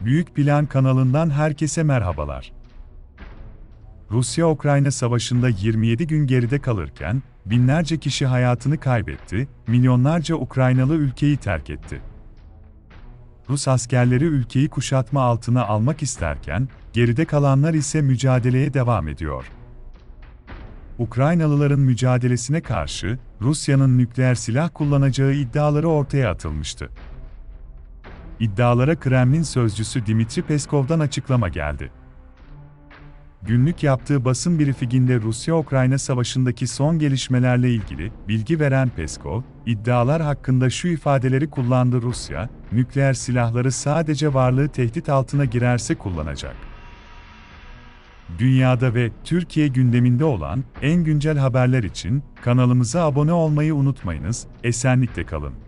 Büyük Plan kanalından herkese merhabalar. Rusya-Ukrayna savaşında 27 gün geride kalırken, binlerce kişi hayatını kaybetti, milyonlarca Ukraynalı ülkeyi terk etti. Rus askerleri ülkeyi kuşatma altına almak isterken, geride kalanlar ise mücadeleye devam ediyor. Ukraynalıların mücadelesine karşı, Rusya'nın nükleer silah kullanacağı iddiaları ortaya atılmıştı. İddialara Kremlin sözcüsü Dimitri Peskov'dan açıklama geldi. Günlük yaptığı basın briefinginde Rusya-Ukrayna savaşındaki son gelişmelerle ilgili bilgi veren Peskov, iddialar hakkında şu ifadeleri kullandı Rusya, nükleer silahları sadece varlığı tehdit altına girerse kullanacak. Dünyada ve Türkiye gündeminde olan en güncel haberler için kanalımıza abone olmayı unutmayınız, esenlikle kalın.